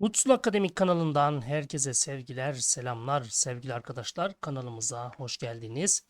Uçsuz Akademik kanalından herkese sevgiler, selamlar sevgili arkadaşlar. Kanalımıza hoş geldiniz.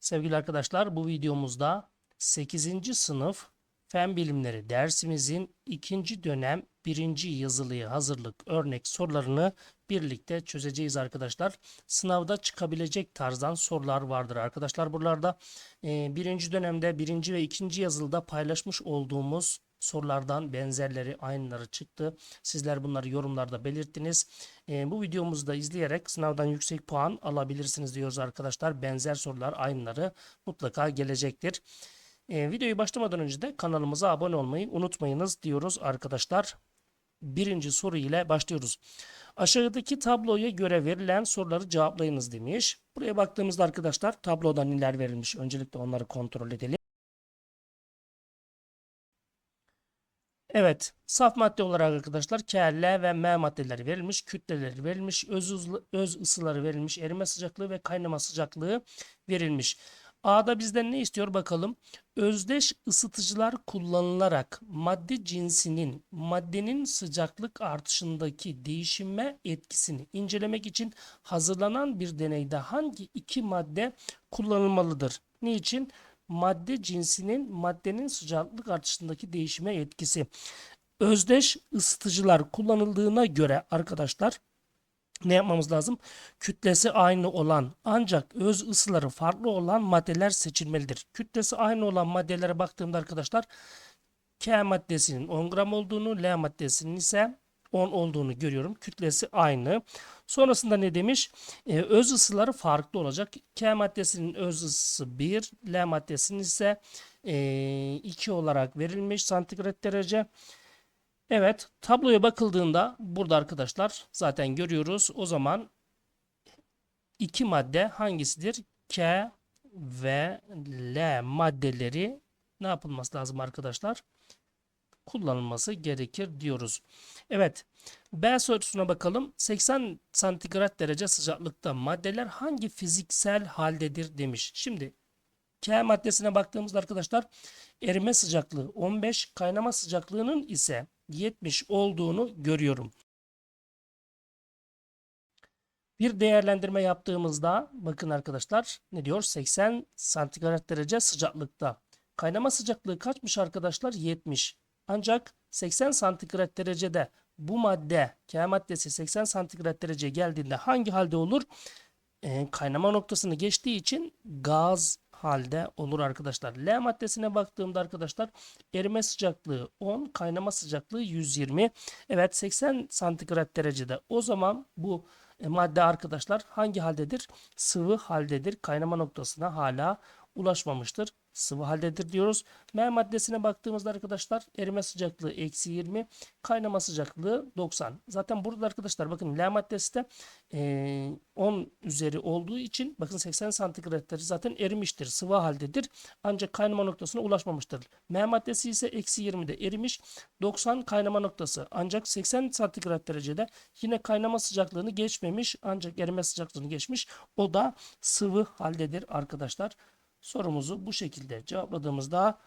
Sevgili arkadaşlar bu videomuzda 8. sınıf Fen Bilimleri dersimizin ikinci dönem birinci yazılıya hazırlık örnek sorularını birlikte çözeceğiz arkadaşlar. Sınavda çıkabilecek tarzdan sorular vardır arkadaşlar. Buralarda e, birinci dönemde birinci ve ikinci yazılıda paylaşmış olduğumuz sorulardan benzerleri aynıları çıktı. Sizler bunları yorumlarda belirttiniz. E, bu videomuzu da izleyerek sınavdan yüksek puan alabilirsiniz diyoruz arkadaşlar. Benzer sorular aynıları mutlaka gelecektir. E, videoyu başlamadan önce de kanalımıza abone olmayı unutmayınız diyoruz arkadaşlar. Birinci soru ile başlıyoruz. Aşağıdaki tabloya göre verilen soruları cevaplayınız demiş. Buraya baktığımızda arkadaşlar tabloda neler verilmiş öncelikle onları kontrol edelim. Evet, saf madde olarak arkadaşlar K, L ve M maddeleri verilmiş, kütleleri verilmiş, öz, öz ısıları verilmiş, erime sıcaklığı ve kaynama sıcaklığı verilmiş. A'da bizden ne istiyor bakalım. Özdeş ısıtıcılar kullanılarak madde cinsinin maddenin sıcaklık artışındaki değişime etkisini incelemek için hazırlanan bir deneyde hangi iki madde kullanılmalıdır? Niçin? Madde cinsinin maddenin sıcaklık artışındaki değişime etkisi. Özdeş ısıtıcılar kullanıldığına göre arkadaşlar ne yapmamız lazım? Kütlesi aynı olan ancak öz ısıları farklı olan maddeler seçilmelidir. Kütlesi aynı olan maddelere baktığımda arkadaşlar K maddesinin 10 gram olduğunu, L maddesinin ise 10 olduğunu görüyorum. Kütlesi aynı. Sonrasında ne demiş? Ee, öz ısıları farklı olacak. K maddesinin öz ısısı 1, L maddesinin ise ee, 2 olarak verilmiş santigrat derece. Evet, tabloya bakıldığında burada arkadaşlar zaten görüyoruz. O zaman iki madde hangisidir? K ve L maddeleri ne yapılması lazım arkadaşlar? Kullanılması gerekir diyoruz. Evet, B sorusuna bakalım. 80 santigrat derece sıcaklıkta maddeler hangi fiziksel haldedir demiş. Şimdi K maddesine baktığımızda arkadaşlar erime sıcaklığı 15, kaynama sıcaklığının ise 70 olduğunu görüyorum. Bir değerlendirme yaptığımızda bakın arkadaşlar ne diyor? 80 santigrat derece sıcaklıkta. Kaynama sıcaklığı kaçmış arkadaşlar? 70. Ancak 80 santigrat derecede bu madde K maddesi 80 santigrat dereceye geldiğinde hangi halde olur? Ee, kaynama noktasını geçtiği için gaz halde olur arkadaşlar. L maddesine baktığımda arkadaşlar erime sıcaklığı 10, kaynama sıcaklığı 120. Evet 80 santigrat derecede. O zaman bu e, madde arkadaşlar hangi haldedir? Sıvı haldedir. Kaynama noktasına hala ulaşmamıştır. Sıvı haldedir diyoruz. M maddesine baktığımızda arkadaşlar erime sıcaklığı eksi 20, kaynama sıcaklığı 90. Zaten burada arkadaşlar bakın L maddesi de e, 10 üzeri olduğu için bakın 80 santigrat derece zaten erimiştir. Sıvı haldedir. Ancak kaynama noktasına ulaşmamıştır. M maddesi ise eksi 20'de erimiş. 90 kaynama noktası. Ancak 80 santigrat derecede yine kaynama sıcaklığını geçmemiş. Ancak erime sıcaklığını geçmiş. O da sıvı haldedir arkadaşlar. Sorumuzu bu şekilde cevapladığımızda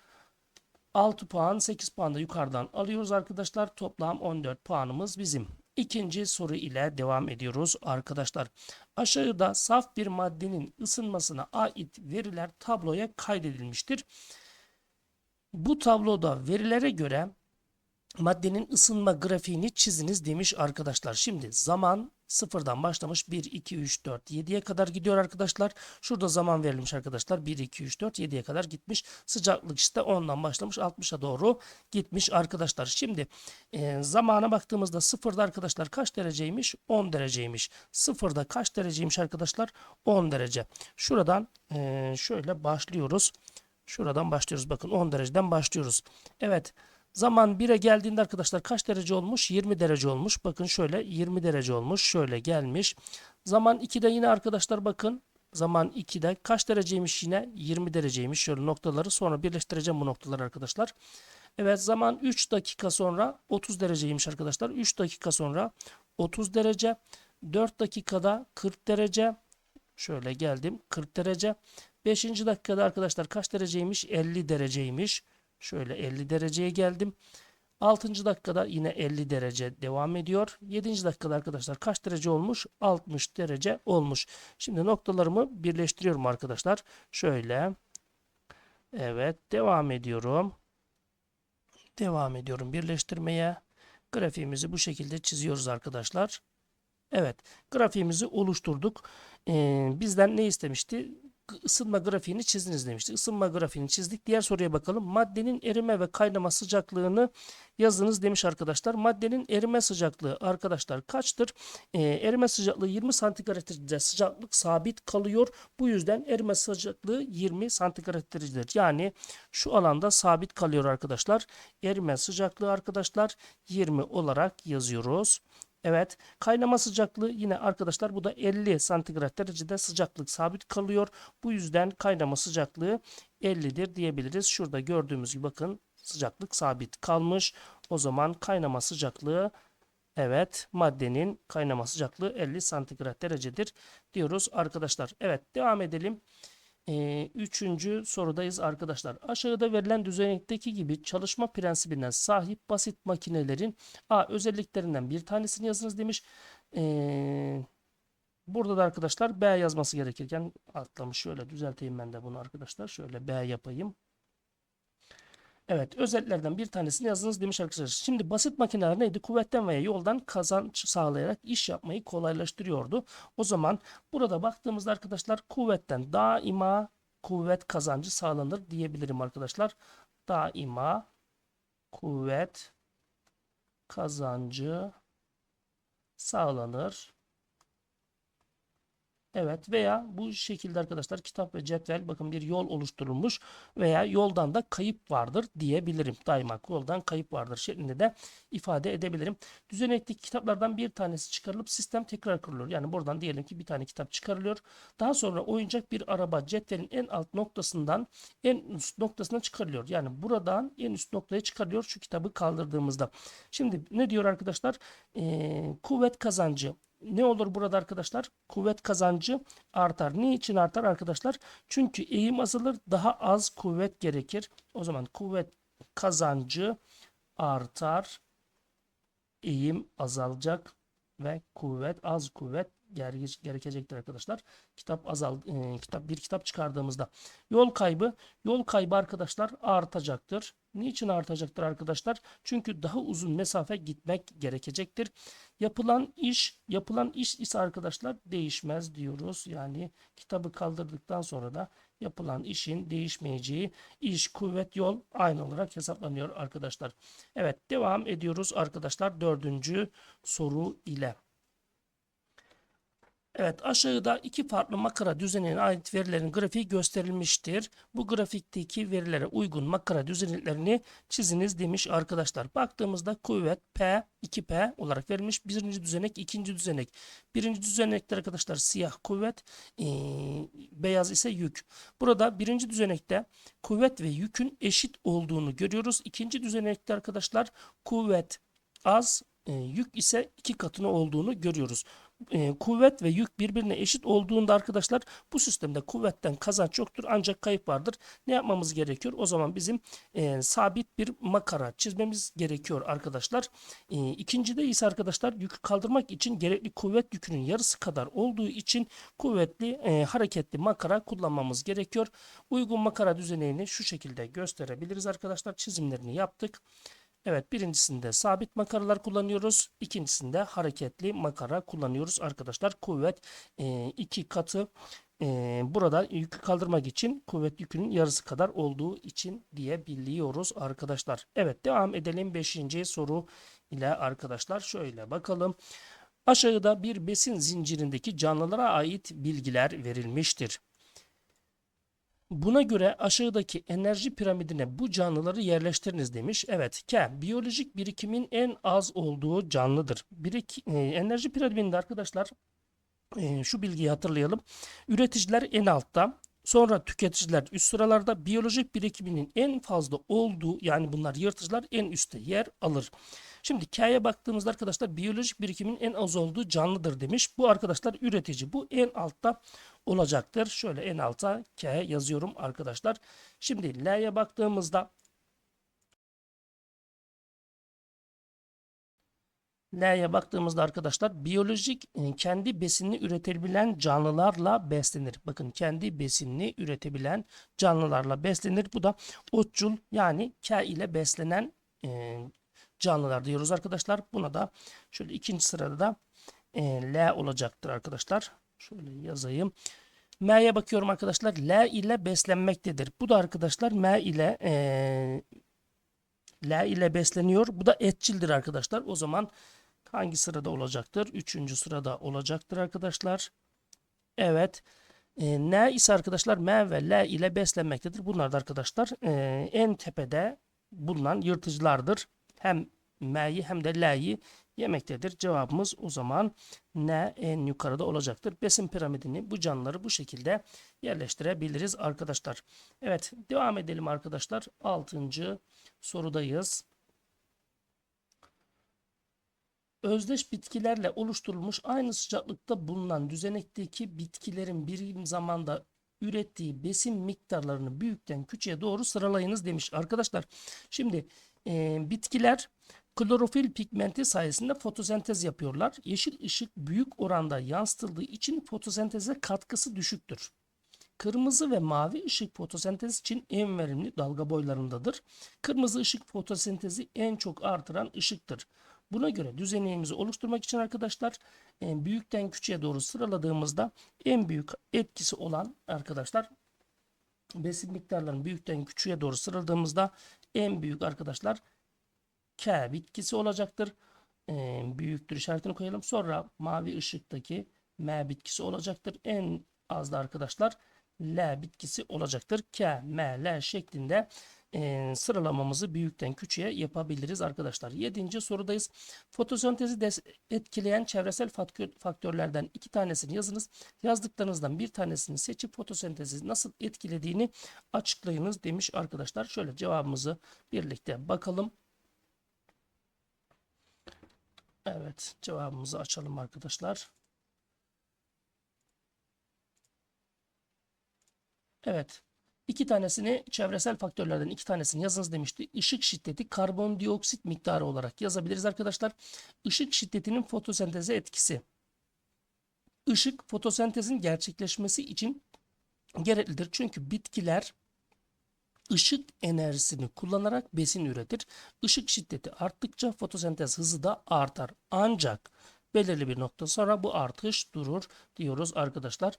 6 puan 8 puan da yukarıdan alıyoruz arkadaşlar. Toplam 14 puanımız bizim. İkinci soru ile devam ediyoruz arkadaşlar. Aşağıda saf bir maddenin ısınmasına ait veriler tabloya kaydedilmiştir. Bu tabloda verilere göre maddenin ısınma grafiğini çiziniz demiş arkadaşlar. Şimdi zaman sıfırdan başlamış 1, 2, 3, 4, 7'ye kadar gidiyor arkadaşlar. Şurada zaman verilmiş arkadaşlar 1, 2, 3, 4, 7'ye kadar gitmiş. Sıcaklık işte 10'dan başlamış 60'a doğru gitmiş arkadaşlar. Şimdi e, zamana baktığımızda sıfırda arkadaşlar kaç dereceymiş? 10 dereceymiş. Sıfırda kaç dereceymiş arkadaşlar? 10 derece. Şuradan e, şöyle başlıyoruz. Şuradan başlıyoruz. Bakın 10 dereceden başlıyoruz. Evet. Zaman 1'e geldiğinde arkadaşlar kaç derece olmuş? 20 derece olmuş. Bakın şöyle 20 derece olmuş. Şöyle gelmiş. Zaman 2'de yine arkadaşlar bakın. Zaman 2'de kaç dereceymiş yine? 20 dereceymiş. Şöyle noktaları sonra birleştireceğim bu noktaları arkadaşlar. Evet zaman 3 dakika sonra 30 dereceymiş arkadaşlar. 3 dakika sonra 30 derece. 4 dakikada 40 derece. Şöyle geldim 40 derece. 5. dakikada arkadaşlar kaç dereceymiş? 50 dereceymiş. Şöyle 50 dereceye geldim. 6. dakikada yine 50 derece devam ediyor. 7. dakikada arkadaşlar kaç derece olmuş? 60 derece olmuş. Şimdi noktalarımı birleştiriyorum arkadaşlar. Şöyle. Evet devam ediyorum. Devam ediyorum birleştirmeye. Grafiğimizi bu şekilde çiziyoruz arkadaşlar. Evet grafiğimizi oluşturduk. Ee, bizden ne istemişti? Isınma grafiğini çiziniz demişti. Isınma grafiğini çizdik. Diğer soruya bakalım. Maddenin erime ve kaynama sıcaklığını yazınız demiş arkadaşlar. Maddenin erime sıcaklığı arkadaşlar kaçtır? Ee, erime sıcaklığı 20 santigrat derecede sıcaklık sabit kalıyor. Bu yüzden erime sıcaklığı 20 santigrat derecedir. Yani şu alanda sabit kalıyor arkadaşlar. Erime sıcaklığı arkadaşlar 20 olarak yazıyoruz. Evet. Kaynama sıcaklığı yine arkadaşlar bu da 50 santigrat derecede sıcaklık sabit kalıyor. Bu yüzden kaynama sıcaklığı 50'dir diyebiliriz. Şurada gördüğümüz gibi bakın sıcaklık sabit kalmış. O zaman kaynama sıcaklığı evet maddenin kaynama sıcaklığı 50 santigrat derecedir diyoruz arkadaşlar. Evet devam edelim. Üçüncü sorudayız arkadaşlar. Aşağıda verilen düzenekteki gibi çalışma prensibine sahip basit makinelerin A özelliklerinden bir tanesini yazınız demiş. Burada da arkadaşlar B yazması gerekirken atlamış. Şöyle düzelteyim ben de bunu arkadaşlar. Şöyle B yapayım. Evet, özelliklerden bir tanesini yazınız demiş arkadaşlar. Şimdi basit makineler neydi? Kuvvetten veya yoldan kazanç sağlayarak iş yapmayı kolaylaştırıyordu. O zaman burada baktığımızda arkadaşlar kuvvetten daima kuvvet kazancı sağlanır diyebilirim arkadaşlar. Daima kuvvet kazancı sağlanır. Evet veya bu şekilde arkadaşlar kitap ve cetvel bakın bir yol oluşturulmuş veya yoldan da kayıp vardır diyebilirim. Daima yoldan kayıp vardır şeklinde de ifade edebilirim. Düzenekteki kitaplardan bir tanesi çıkarılıp sistem tekrar kuruluyor. Yani buradan diyelim ki bir tane kitap çıkarılıyor. Daha sonra oyuncak bir araba cetvelin en alt noktasından en üst noktasına çıkarılıyor. Yani buradan en üst noktaya çıkarılıyor şu kitabı kaldırdığımızda. Şimdi ne diyor arkadaşlar? Ee, kuvvet kazancı ne olur burada arkadaşlar? Kuvvet kazancı artar. Niçin artar arkadaşlar? Çünkü eğim azalır, daha az kuvvet gerekir. O zaman kuvvet kazancı artar. Eğim azalacak ve kuvvet az kuvvet gerekecektir arkadaşlar. Kitap azal e, kitap bir kitap çıkardığımızda yol kaybı yol kaybı arkadaşlar artacaktır. Niçin artacaktır arkadaşlar? Çünkü daha uzun mesafe gitmek gerekecektir. Yapılan iş, yapılan iş ise arkadaşlar değişmez diyoruz. Yani kitabı kaldırdıktan sonra da yapılan işin değişmeyeceği iş, kuvvet, yol aynı olarak hesaplanıyor arkadaşlar. Evet devam ediyoruz arkadaşlar dördüncü soru ile. Evet aşağıda iki farklı makara düzenine ait verilerin grafiği gösterilmiştir. Bu grafikteki verilere uygun makara düzeneklerini çiziniz demiş arkadaşlar. Baktığımızda kuvvet P 2P olarak verilmiş. Birinci düzenek, ikinci düzenek. Birinci düzenekte arkadaşlar siyah kuvvet, ee, beyaz ise yük. Burada birinci düzenekte kuvvet ve yükün eşit olduğunu görüyoruz. İkinci düzenekte arkadaşlar kuvvet az, e, yük ise iki katını olduğunu görüyoruz e, kuvvet ve yük birbirine eşit olduğunda arkadaşlar bu sistemde kuvvetten kazanç yoktur ancak kayıp vardır. Ne yapmamız gerekiyor? O zaman bizim e, sabit bir makara çizmemiz gerekiyor arkadaşlar. E, ikincide ise arkadaşlar yükü kaldırmak için gerekli kuvvet yükünün yarısı kadar olduğu için kuvvetli e, hareketli makara kullanmamız gerekiyor. Uygun makara düzenini şu şekilde gösterebiliriz arkadaşlar. Çizimlerini yaptık. Evet birincisinde sabit makaralar kullanıyoruz. İkincisinde hareketli makara kullanıyoruz arkadaşlar. Kuvvet e, iki katı e, burada yükü kaldırmak için kuvvet yükünün yarısı kadar olduğu için diyebiliyoruz arkadaşlar. Evet devam edelim 5. soru ile arkadaşlar şöyle bakalım. Aşağıda bir besin zincirindeki canlılara ait bilgiler verilmiştir. Buna göre aşağıdaki enerji piramidine bu canlıları yerleştiriniz demiş. Evet, K biyolojik birikimin en az olduğu canlıdır. Birik, e, enerji piramidinde arkadaşlar e, şu bilgiyi hatırlayalım. Üreticiler en altta, sonra tüketiciler üst sıralarda, biyolojik birikiminin en fazla olduğu yani bunlar yırtıcılar en üstte yer alır. Şimdi K'ye baktığımızda arkadaşlar biyolojik birikimin en az olduğu canlıdır demiş. Bu arkadaşlar üretici. Bu en altta olacaktır. Şöyle en alta K yazıyorum arkadaşlar. Şimdi L'ye baktığımızda L'ye baktığımızda arkadaşlar biyolojik e, kendi besinini üretebilen canlılarla beslenir. Bakın kendi besinini üretebilen canlılarla beslenir. Bu da otçul yani K ile beslenen e, canlılar diyoruz arkadaşlar. Buna da şöyle ikinci sırada da e, L olacaktır arkadaşlar. Şöyle yazayım. M'ye bakıyorum arkadaşlar. L ile beslenmektedir. Bu da arkadaşlar M ile e, L ile besleniyor. Bu da etçildir arkadaşlar. O zaman hangi sırada olacaktır? Üçüncü sırada olacaktır arkadaşlar. Evet. E, N ise arkadaşlar M ve L ile beslenmektedir. Bunlar da arkadaşlar e, en tepede bulunan yırtıcılardır. Hem M'yi hem de L'yi yemektedir. Cevabımız o zaman N en yukarıda olacaktır. Besin piramidini bu canlıları bu şekilde yerleştirebiliriz arkadaşlar. Evet devam edelim arkadaşlar. Altıncı sorudayız. Özdeş bitkilerle oluşturulmuş aynı sıcaklıkta bulunan düzenekteki bitkilerin bir zamanda ürettiği besin miktarlarını büyükten küçüğe doğru sıralayınız demiş. Arkadaşlar şimdi e, bitkiler klorofil pigmenti sayesinde fotosentez yapıyorlar. Yeşil ışık büyük oranda yansıtıldığı için fotosenteze katkısı düşüktür. Kırmızı ve mavi ışık fotosentez için en verimli dalga boylarındadır. Kırmızı ışık fotosentezi en çok artıran ışıktır. Buna göre düzenimizi oluşturmak için arkadaşlar en büyükten küçüğe doğru sıraladığımızda en büyük etkisi olan arkadaşlar besin miktarlarının büyükten küçüğe doğru sıraladığımızda en büyük arkadaşlar K bitkisi olacaktır. Ee, büyüktür işaretini koyalım. Sonra mavi ışıktaki M bitkisi olacaktır. En az da arkadaşlar L bitkisi olacaktır. K, M, L şeklinde e, sıralamamızı büyükten küçüğe yapabiliriz arkadaşlar. Yedinci sorudayız. Fotosentezi etkileyen çevresel faktör, faktörlerden iki tanesini yazınız. Yazdıklarınızdan bir tanesini seçip fotosentezi nasıl etkilediğini açıklayınız demiş arkadaşlar. Şöyle cevabımızı birlikte bakalım. Evet cevabımızı açalım arkadaşlar. Evet. İki tanesini çevresel faktörlerden iki tanesini yazınız demişti. Işık şiddeti karbondioksit miktarı olarak yazabiliriz arkadaşlar. Işık şiddetinin fotosenteze etkisi. Işık fotosentezin gerçekleşmesi için gereklidir. Çünkü bitkiler ışık enerjisini kullanarak besin üretir. Işık şiddeti arttıkça fotosentez hızı da artar. Ancak belirli bir nokta sonra bu artış durur diyoruz arkadaşlar.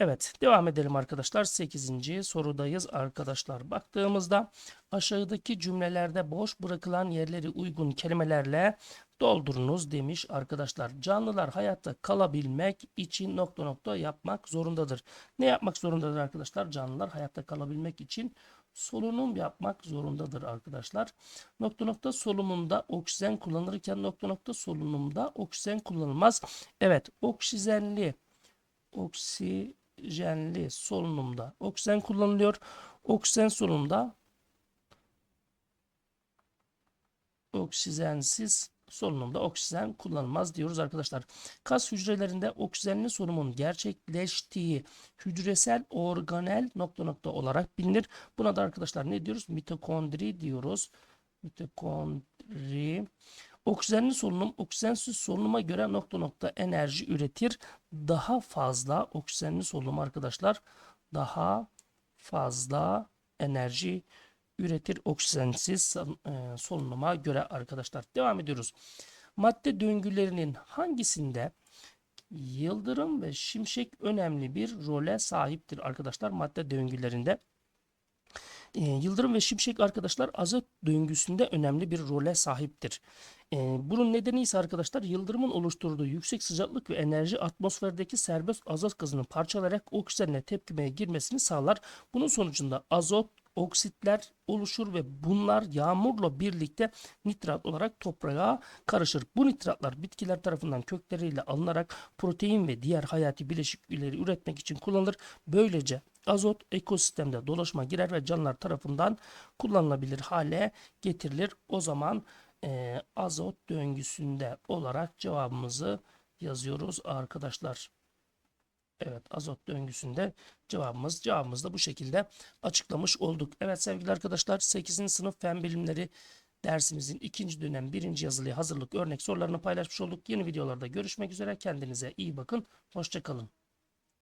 Evet devam edelim arkadaşlar. 8. sorudayız arkadaşlar. Baktığımızda aşağıdaki cümlelerde boş bırakılan yerleri uygun kelimelerle doldurunuz demiş arkadaşlar. Canlılar hayatta kalabilmek için nokta nokta yapmak zorundadır. Ne yapmak zorundadır arkadaşlar? Canlılar hayatta kalabilmek için solunum yapmak zorundadır arkadaşlar. Nokta nokta solunumda oksijen kullanılırken nokta nokta solunumda oksijen kullanılmaz. Evet oksijenli oksijenli solunumda oksijen kullanılıyor. Oksijen solunumda oksijensiz solunumda oksijen kullanılmaz diyoruz arkadaşlar. Kas hücrelerinde oksijenli solunumun gerçekleştiği hücresel organel nokta nokta olarak bilinir. Buna da arkadaşlar ne diyoruz? Mitokondri diyoruz. Mitokondri. Oksijenli solunum oksijensiz solunuma göre nokta nokta enerji üretir. Daha fazla oksijenli solunum arkadaşlar daha fazla enerji üretir oksijensiz e, solunuma göre arkadaşlar. Devam ediyoruz. Madde döngülerinin hangisinde yıldırım ve şimşek önemli bir role sahiptir arkadaşlar madde döngülerinde. E, yıldırım ve şimşek arkadaşlar azot döngüsünde önemli bir role sahiptir. E, bunun nedeni ise arkadaşlar yıldırımın oluşturduğu yüksek sıcaklık ve enerji atmosferdeki serbest azot gazını parçalayarak oksijenle tepkimeye girmesini sağlar. Bunun sonucunda azot oksitler oluşur ve bunlar yağmurla birlikte nitrat olarak toprağa karışır. Bu nitratlar bitkiler tarafından kökleriyle alınarak protein ve diğer hayati bileşikleri üretmek için kullanılır. Böylece azot ekosistemde dolaşıma girer ve canlılar tarafından kullanılabilir hale getirilir. O zaman e, azot döngüsünde olarak cevabımızı yazıyoruz arkadaşlar. Evet azot döngüsünde cevabımız cevabımız da bu şekilde açıklamış olduk. Evet sevgili arkadaşlar 8. sınıf fen bilimleri dersimizin ikinci dönem birinci yazılıya hazırlık örnek sorularını paylaşmış olduk. Yeni videolarda görüşmek üzere. Kendinize iyi bakın. Hoşçakalın.